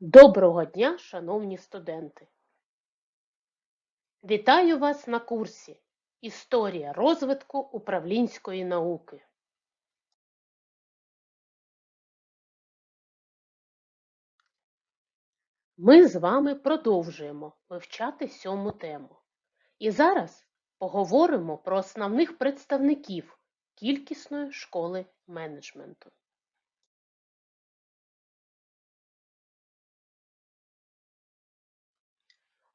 Доброго дня, шановні студенти! Вітаю вас на курсі Історія розвитку управлінської науки. Ми з вами продовжуємо вивчати сьому тему. І зараз поговоримо про основних представників кількісної школи менеджменту.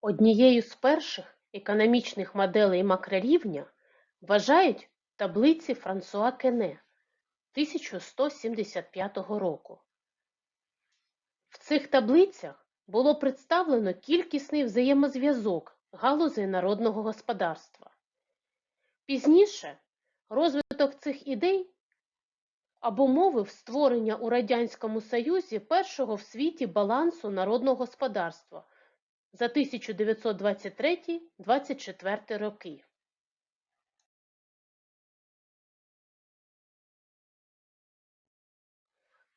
Однією з перших економічних моделей макрорівня вважають таблиці Франсуа Кене 1175 року. В цих таблицях було представлено кількісний взаємозв'язок галузей народного господарства. Пізніше розвиток цих ідей обумовив створення у Радянському Союзі першого в світі балансу народного господарства за 1923-24 роки.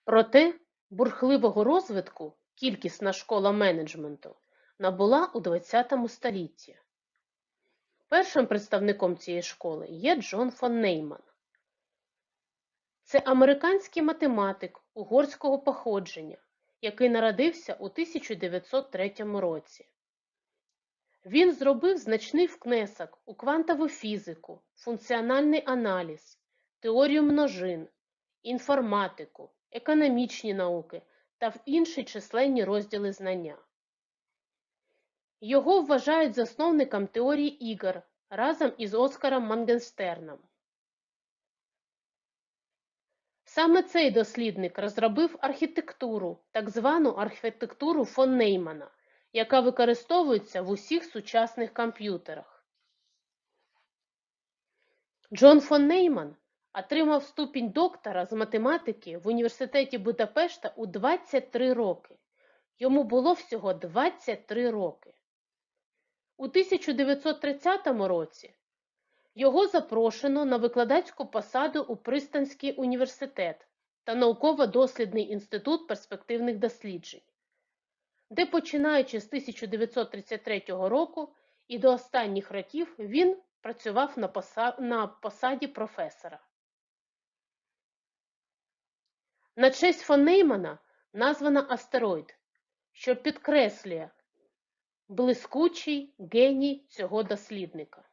Проте бурхливого розвитку кількісна школа менеджменту набула у ХХ столітті. Першим представником цієї школи є Джон фон Нейман. Це американський математик угорського походження, який народився у 1903 році. Він зробив значний внесок у квантову фізику, функціональний аналіз, теорію множин, інформатику, економічні науки та в інші численні розділи знання. Його вважають засновником теорії ігор разом із Оскаром Мангенстерном. Саме цей дослідник розробив архітектуру, так звану архітектуру фон Неймана, яка використовується в усіх сучасних комп'ютерах. Джон фон Нейман отримав ступінь доктора з математики в університеті Будапешта у 23 роки. Йому було всього 23 роки. У 1930 році його запрошено на викладацьку посаду у Пристанський університет та науково-дослідний інститут перспективних досліджень, де, починаючи з 1933 року і до останніх років, він працював на, поса... на посаді професора. На честь фон Неймана названо астероїд, що підкреслює блискучий геній цього дослідника.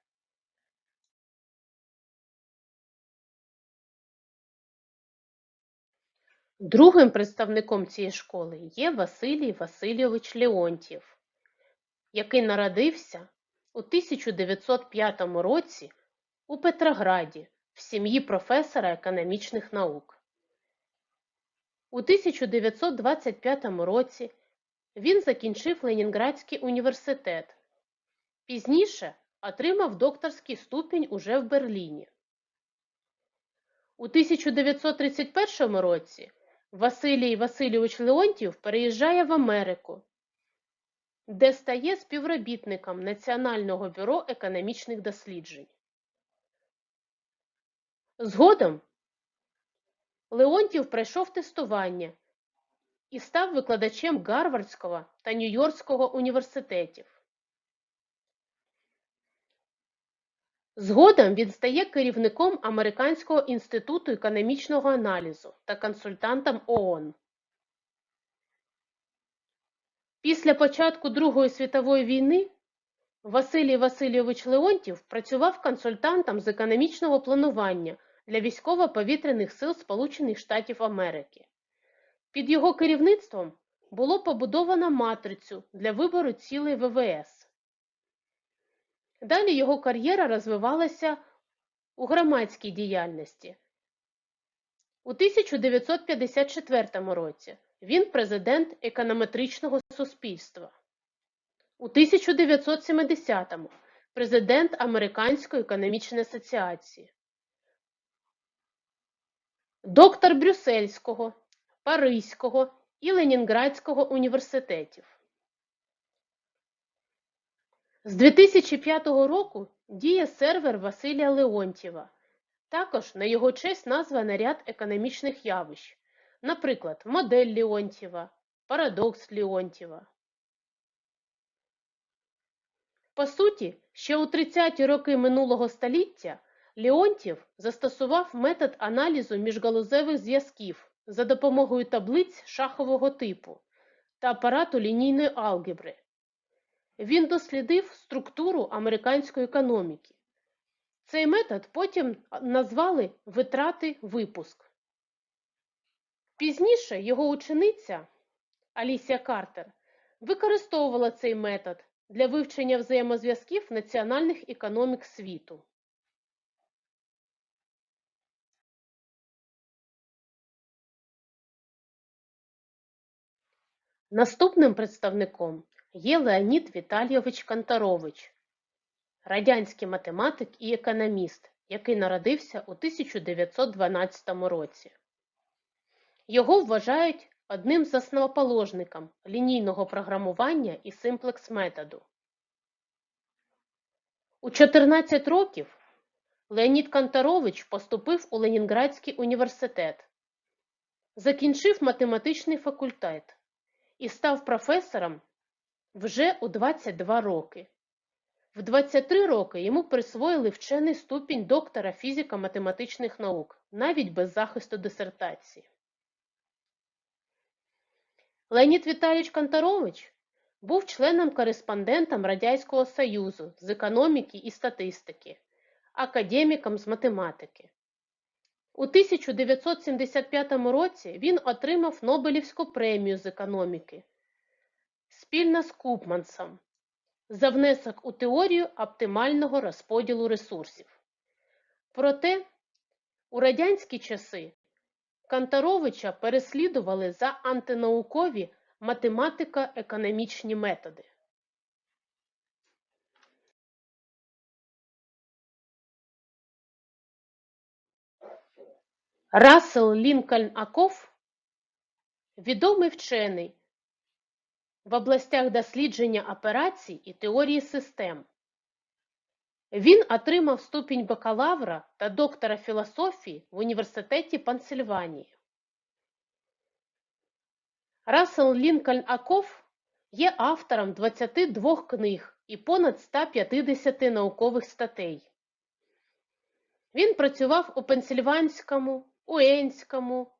Другим представником цієї школи є Василій Васильович Леонтьєв, який народився у 1905 році у Петрограді в сім'ї професора економічних наук. У 1925 році він закінчив Ленінградський університет. Пізніше отримав докторський ступінь уже в Берліні. У 1931 році Василій Васильович Леонтьєв переїжджає в Америку, де стає співробітником Національного бюро економічних досліджень. Згодом Леонтьєв пройшов тестування і став викладачем Гарвардського та Нью-Йоркського університетів. Згодом він стає керівником Американського інституту економічного аналізу та консультантом ООН. Після початку Другої світової війни Василій Васильович Леонтьєв працював консультантом з економічного планування для військово-повітряних сил Сполучених Штатів Америки. Під його керівництвом було побудовано матрицю для вибору цілей ВВС. Далі його кар'єра розвивалася у громадській діяльності. У 1954 році він президент економетричного суспільства. У 1970-му президент Американської економічної асоціації. Доктор Брюссельського, Паризького і Ленінградського університетів. З 2005 року діє сервер Василія Леонтьєва. Також на його честь названо ряд економічних явищ, наприклад, модель Леонтьєва, парадокс Леонтьєва. По суті, ще у 30-ті роки минулого століття Леонтьєв застосував метод аналізу міжгалузевих зв'язків за допомогою таблиць шахового типу та апарату лінійної алгебри. Він дослідив структуру американської економіки. Цей метод потім назвали витрати випуск. Пізніше його учениця Алісія Картер використовувала цей метод для вивчення взаємозв'язків національних економік світу. Наступним представником є Леонід Віталійович Канторович, радянський математик і економіст, який народився у 1912 році. Його вважають одним з основоположником лінійного програмування і симплекс-методу. У 14 років Леонід Канторович поступив у Ленінградський університет, закінчив математичний факультет і став професором вже у 22 роки. В 23 роки йому присвоїли вчений ступінь доктора фізико-математичних наук, навіть без захисту дисертації. Леонід Віталійович Канторович був членом-кореспондентом Радянського Союзу з економіки і статистики, академіком з математики. У 1975 році він отримав Нобелівську премію з економіки спільно з Купмансом за внесок у теорію оптимального розподілу ресурсів. Проте у радянські часи Канторовича переслідували за антинаукові математико-економічні методи. Рассел Лінкольн Акоф – відомий вчений в областях дослідження операцій і теорії систем. Він отримав ступінь бакалавра та доктора філософії в Університеті Пенсильванії. Рассел Лінкольн Акоф є автором 22 книг і понад 150 наукових статей. Він працював у Пенсильванському, Уенському,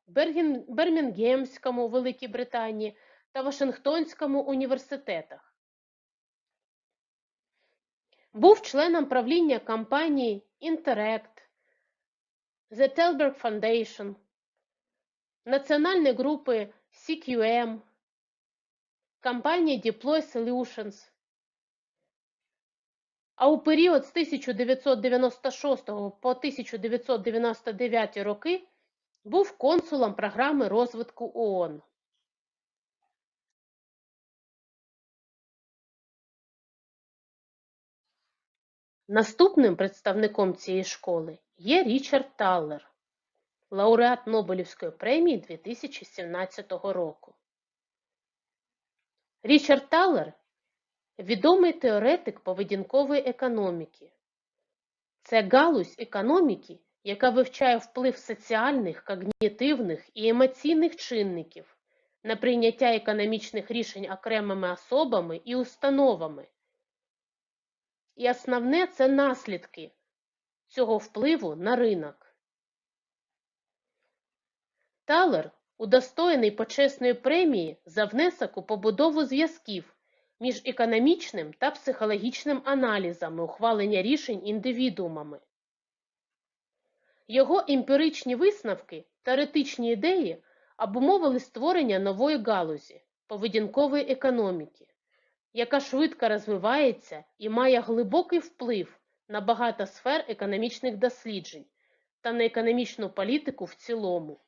Бермінгемському Великій Британії та Вашингтонському університетах. Був членом правління компанії Interact, The Telberg Foundation, національної групи CQM, компанії Deploy Solutions. А у період з 1996 по 1999 роки був консулом програми розвитку ООН. Наступним представником цієї школи є Річард Таллер, лауреат Нобелівської премії 2017 року. Річард Таллер – відомий теоретик поведінкової економіки. Це галузь економіки, яка вивчає вплив соціальних, когнітивних і емоційних чинників на прийняття економічних рішень окремими особами і установами. І основне це наслідки цього впливу на ринок. Талер удостоєний почесної премії за внесок у побудову зв'язків між економічним та психологічним аналізами ухвалення рішень індивідуумами. Його емпіричні висновки теоретичні ідеї обумовили створення нової галузі поведінкової економіки, яка швидко розвивається і має глибокий вплив на багато сфер економічних досліджень та на економічну політику в цілому.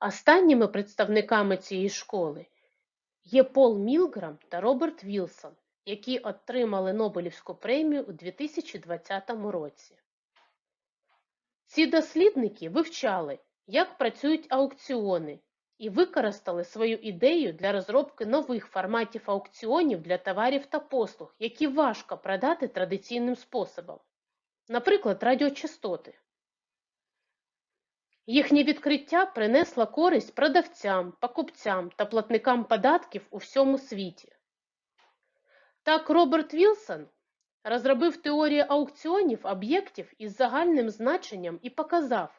Останніми представниками цієї школи є Пол Мілграм та Роберт Вілсон, які отримали Нобелівську премію у 2020 році. Ці дослідники вивчали, як працюють аукціони, і використали свою ідею для розробки нових форматів аукціонів для товарів та послуг, які важко продати традиційним способом, наприклад, радіочастоти. Їхнє відкриття принесло користь продавцям, покупцям та платникам податків у всьому світі. Так Роберт Вілсон розробив теорію аукціонів об'єктів із загальним значенням і показав,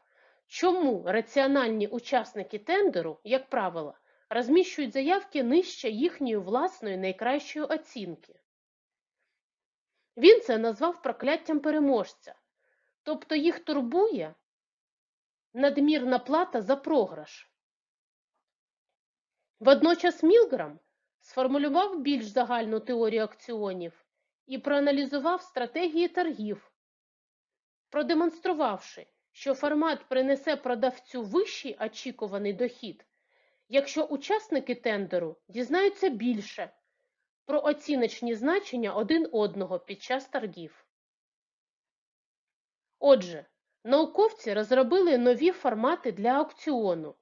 чому раціональні учасники тендеру, як правило, розміщують заявки нижче їхньої власної найкращої оцінки. Він це назвав прокляттям переможця, тобто їх турбує надмірна плата за програш. Водночас Мілграм сформулював більш загальну теорію акціонів і проаналізував стратегії торгів, продемонструвавши, що формат принесе продавцю вищий очікуваний дохід, якщо учасники тендеру дізнаються більше про оціночні значення один одного під час торгів. Отже, науковці розробили нові формати для аукціону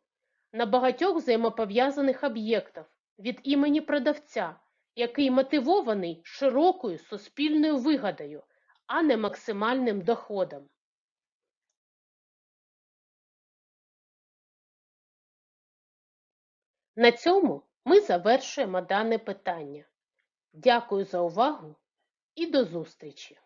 на багатьох взаємопов'язаних об'єктах від імені продавця, який мотивований широкою суспільною вигодою, а не максимальним доходом. На цьому ми завершуємо дане питання. Дякую за увагу і до зустрічі!